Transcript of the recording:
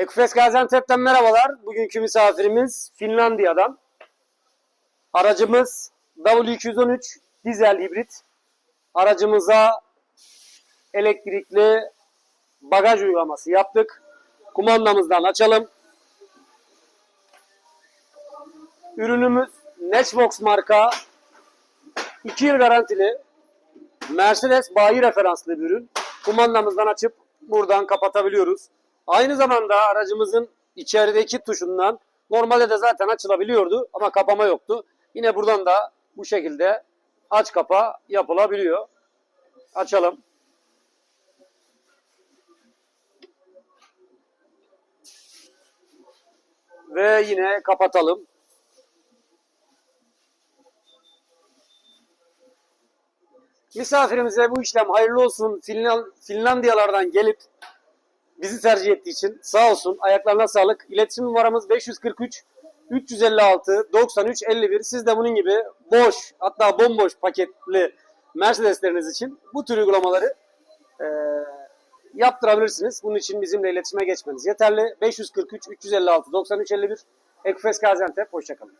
Ekufes Gaziantep'ten merhabalar. Bugünkü misafirimiz Finlandiya'dan. Aracımız W213 dizel hibrit. Aracımıza elektrikli bagaj uygulaması yaptık. Kumandamızdan açalım. Ürünümüz Matchbox marka 2 yıl garantili Mercedes bayi referanslı bir ürün. Kumandamızdan açıp buradan kapatabiliyoruz. Aynı zamanda aracımızın içerideki tuşundan normalde de zaten açılabiliyordu ama kapama yoktu. Yine buradan da bu şekilde aç kapa yapılabiliyor. Açalım. Ve yine kapatalım. Misafirimize bu işlem hayırlı olsun. Finland, Finlandiyalardan gelip bizi tercih ettiği için sağ olsun. Ayaklarına sağlık. İletişim numaramız 543 356 93 51. Siz de bunun gibi boş hatta bomboş paketli Mercedesleriniz için bu tür uygulamaları eee, yaptırabilirsiniz. Bunun için bizimle iletişime geçmeniz yeterli. 543 356 93 51 Ekufes Gaziantep. Hoşçakalın.